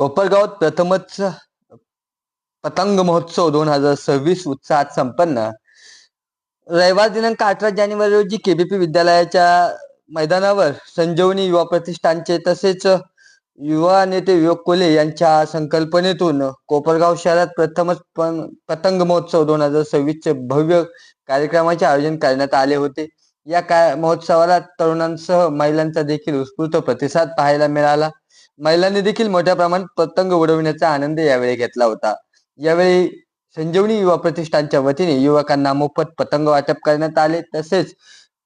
कोपरगावात प्रथमच पतंग महोत्सव दोन हजार सव्वीस उत्साहात संपन्न. रविवार दिनांक अठरा जानेवारी रोजी केबीपी विद्यालयाच्या मैदानावर संजीवनी युवा प्रतिष्ठानचे तसेच युवा नेते विवेक कोले यांच्या संकल्पनेतून कोपरगाव शहरात प्रथमच पण पतंग महोत्सव दोन हजार सव्वीसचे भव्य कार्यक्रमाचे आयोजन करण्यात आले होते. या महोत्सवाला तरुणांसह महिलांचा देखील उत्स्फूर्त प्रतिसाद पाहायला मिळाला. महिलांनी देखील मोठ्या प्रमाणात पतंग उडविण्याचा आनंद यावेळी घेतला होता. यावेळी संजीवनी युवा प्रतिष्ठानच्या वतीने युवकांना मोफत पतंग वाटप करण्यात आले. तसेच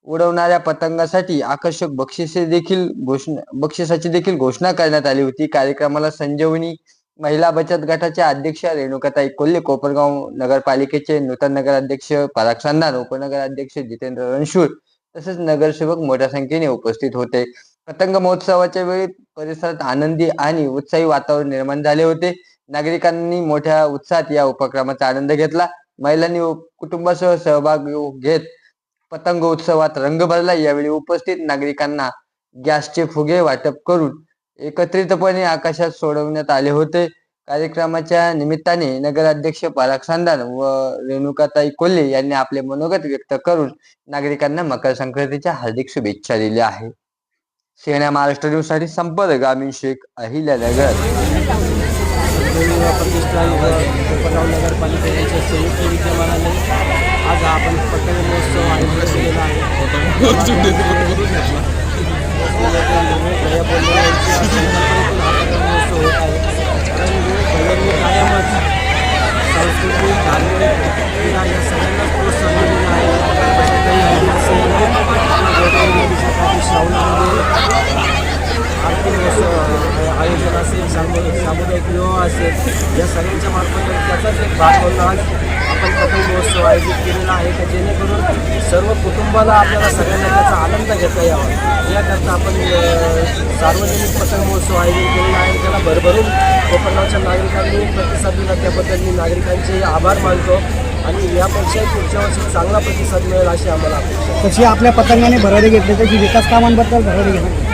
उडवणाऱ्या पतंगासाठी आकर्षक बक्षिसे देखील घोषणा बक्षिसाची देखील घोषणा करण्यात आली होती. कार्यक्रमाला संजीवनी महिला बचत गटाच्या अध्यक्ष रेणुकाताई कोल्हे कोपरगाव नगरपालिकेचे नूतन नगराध्यक्ष पराग संधान उपनगराध्यक्ष जितेंद्र रणशूर तसेच नगरसेवक मोठ्या संख्येने उपस्थित होते. पतंग महोत्सवाच्या वेळी परिसरात आनंदी आणि उत्साही वातावरण निर्माण झाले होते. नागरिकांनी मोठ्या उत्साहात या उपक्रमाचा आनंद घेतला. महिलांनी कुटुंबासह सहभाग घेत पतंग उत्सवात रंग भरला. यावेळी उपस्थित नागरिकांना गॅसचे फुगे वाटप करून एकत्रितपणे आकाशात सोडवण्यात आले होते. कार्यक्रमाच्या निमित्ताने नगराध्यक्ष पराग सांदान व रेणुकाताई कोल्हे यांनी आपले मनोगत व्यक्त करून नागरिकांना मकर संक्रांतीच्या हार्दिक शुभेच्छा दिल्या आहे सेना महाराष्ट्र न्यूजसाठी संपर्क ग्रामीण शेख अहिल्यानगर. कोपरगाव संयुक्त विद्यमानाने आज आपण पतंग महोत्सव आयोजित केलेला आहे असेल. या सगळ्यांच्या मार्फत त्याचाच एक भाग म्हणून आज आपण पतंग महोत्सव आयोजित केलेला आहे का? जेणेकरून सर्व कुटुंबाला आपल्याला सगळ्यांना त्याचा आनंद घेता यावा. याकरता आपण सार्वजनिक पतंग महोत्सव आयोजित केलेला आहे. त्याला भरभरून कोकणाच्या नागरिकांनी प्रतिसाद दिला. त्याबद्दल मी नागरिकांचे आभार मानतो. आणि यापेक्षाही पुढच्या वर्षी चांगला प्रतिसाद मिळेल अशी आम्हाला अपेक्षा तशी आपल्या पतंगाने भरारी घेतली. त्याची विकास कामांबद्दल भरारी घेणार.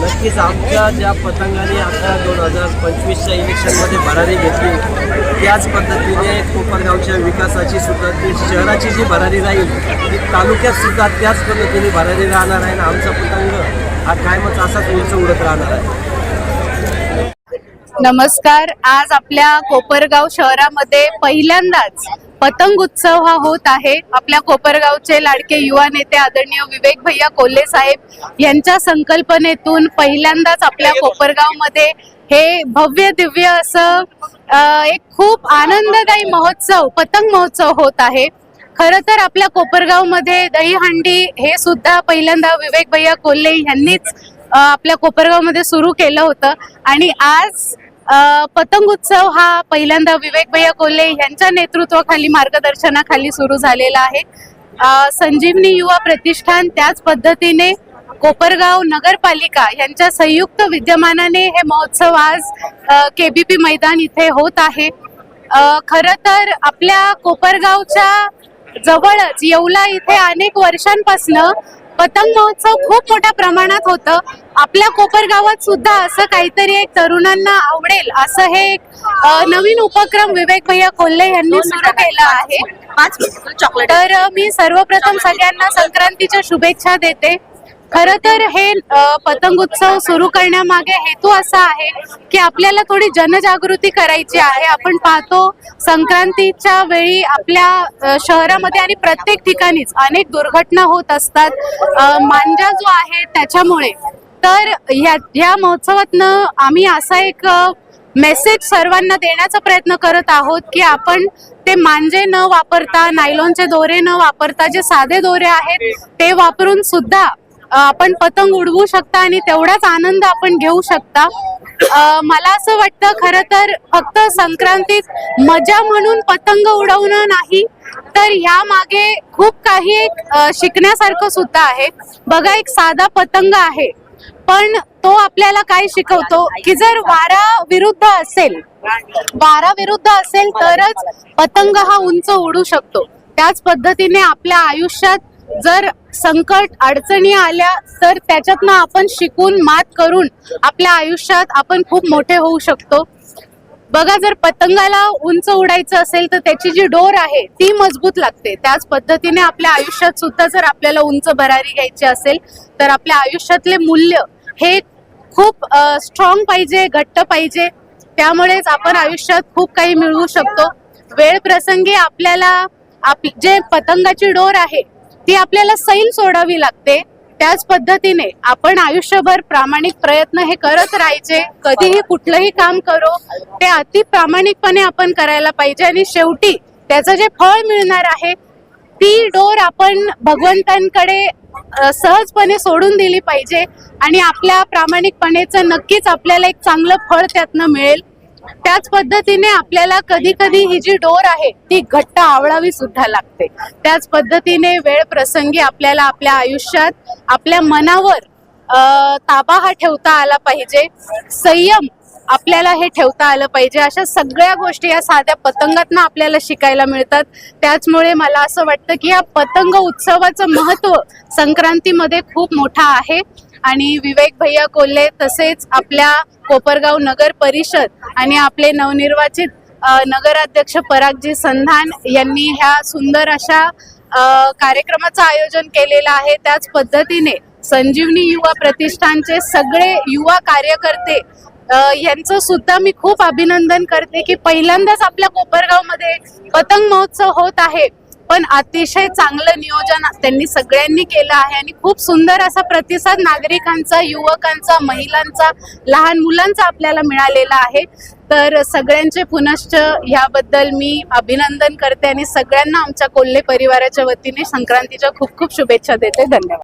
नक्कीच आमच्या ज्या पतंगाने आता दोन हजार पंचवीसच्या इलेक्शनमध्ये भरारी घेतली त्याच पद्धतीने कोपरगावच्या विकासाची सुद्धा ती शहराची जी भरारी राहील ती तालुक्यात सुद्धा त्याच पद्धतीने भरारी राहणार आहे आणि आमचा पतंग हा कायमच असाच उंच उडत राहणार आहे. नमस्कार. आज आपल्या कोपरगाव शहरामध्ये पहिल्यांदाच पतंग उत्सव हा होत आहे. आपल्या कोपरगावचे लाडके युवा नेते आदरणीय विवेक भैया कोल्हे साहेब यांच्या संकल्पनेतून पहिल्यांदाच आपल्या कोपरगावमध्ये हे भव्य दिव्य असं एक खूप आनंददायी महोत्सव पतंग महोत्सव होत आहे. खरं तर आपल्या कोपरगावमध्ये दहीहंडी हे सुद्धा पहिल्यांदा विवेक भैया कोल्हे यांनीच आपल्या कोपरगावमध्ये सुरू केलं होतं. आणि आज पतंग उत्सव हा पहिल्यांदा विवेक भैया कोल्हे यांच्या नेतृत्वाखाली मार्गदर्शनाखाली सुरू झालेला आहे. संजीवनी युवा प्रतिष्ठान त्याच पद्धतीने कोपरगाव नगरपालिका यांच्या संयुक्त विद्यमानाने हे महोत्सव आज केबीपी मैदान इथे होत आहे. अ, खरं तर आपल्या कोपरगावच्या जवळच येवला इथे अनेक वर्षांपासनं पतंग महोत्सव खूप मोठ्या प्रमाणात होतं. आपल्या कोपरगावात सुद्धा असं काहीतरी एक तरुणांना आवडेल असं हे एक नवीन उपक्रम विवेक भैया कोल्हे यांनी सुरू केला आहे. तर मी सर्वप्रथम सगळ्यांना संक्रांतीच्या शुभेच्छा देते. खरं तर हे पतंग उत्सव सुरू करण्यामागे हेतू असा आहे की आपल्याला थोडी जनजागृती करायची आहे. आपण पाहतो संक्रांतीच्या वेळी आपल्या शहरामध्ये आणि प्रत्येक ठिकाणीच अनेक दुर्घटना होत असतात. मांजा जो आहे त्याच्यामुळे. तर ह्या ह्या महोत्सवातनं आम्ही असा एक मेसेज सर्वांना देण्याचा प्रयत्न करत आहोत की आपण ते मांजे न वापरता नायलॉनचे दोरे न वापरता जे साधे दोरे आहेत ते वापरून सुद्धा आपण पतंग उडवू शकता आणि तेवढाच आनंद आपण घेऊ शकता. मला असं वाटतं खरं तर फक्त संक्रांतीत मजा म्हणून पतंग उडवणं नाही तर ह्या मागे खूप काही एक शिकण्यासारखं सुद्धा आहे. बघा एक साधा पतंग आहे पण तो आपल्याला काय शिकवतो की जर वारा विरुद्ध असेल वारा विरुद्ध असेल तरच पतंग हा उंच उडू शकतो. त्याच पद्धतीने आपल्या आयुष्यात जर संकट अडचणी आल्या तर त्याच्यातनं आपण शिकून मात करून आपल्या आयुष्यात आपण खूप मोठे होऊ शकतो. बघा जर पतंगाला उंच उडायचं असेल तर त्याची जी डोर आहे ती मजबूत लागते. त्याच पद्धतीने आपल्या आयुष्यात सुद्धा जर आपल्याला उंच भरारी घ्यायची असेल तर आपल्या आयुष्यातले मूल्य हे खूप स्ट्रॉंग पाहिजे घट्ट पाहिजे. त्यामुळेच आपण आयुष्यात खूप काही मिळवू शकतो. वेळ प्रसंगी आपल्याला आप जे पतंगाची डोर आहे ती आपल्याला सैल सोडावी लागते. त्याच पद्धतीने आपण आयुष्यभर प्रामाणिक प्रयत्न हे करत राहायचे. कधीही कुठलंही काम करो ते अति प्रामाणिकपणे आपण करायला पाहिजे आणि शेवटी त्याचं जे फळ मिळणार आहे ती डोर आपण भगवंतांकडे सहजपणे सोडून दिली पाहिजे आणि आपल्या प्रामाणिकपणेचं नक्कीच आपल्याला एक चांगलं फळ त्यातनं मिळेल. त्याच पद्धतीने आपल्याला कधी कधी ही जी डोर आहे ती घट्ट आवळावी सुद्धा लागते. त्याच पद्धतीने वेळ प्रसंगी आपल्याला आपल्या आयुष्यात आपल्या मनावर ताबा हा ठेवता आला पाहिजे. संयम आपल्याला हे ठेवता आलं पाहिजे. अशा सगळ्या गोष्टी या साध्या पतंगातनं आपल्याला शिकायला मिळतात. त्याचमुळे मला असं वाटतं की या पतंग उत्सवाचं महत्त्व संक्रांतीमध्ये खूप मोठा आहे. आणि विवेक भैया कोल्हे तसेच आपल्या कोपरगाव नगर परिषद आणि आपले नवनिर्वाचित नगराध्यक्ष परागजी संधान यांनी ह्या सुंदर अशा कार्यक्रमाचं आयोजन केलेलं आहे. त्याच पद्धतीने संजीवनी युवा प्रतिष्ठानचे सगळे युवा कार्यकर्ते यांचं सुद्धा मी खूप अभिनंदन करते की पहिल्यांदाच आपल्या कोपरगावमध्ये पतंग महोत्सव होत आहे. पण अतिशय चांगलं नियोजन त्यांनी सगळ्यांनी केलं आहे आणि खूप सुंदर असा प्रतिसाद नागरिकांचा युवकांचा महिलांचा लहान मुलांचा आपल्याला मिळालेला आहे. तर सगळ्यांचे पुनश्च ह्याबद्दल मी अभिनंदन करते आणि सगळ्यांना आमच्या कोल्हे परिवाराच्या वतीने संक्रांतीच्या खूप खूप शुभेच्छा देते. धन्यवाद.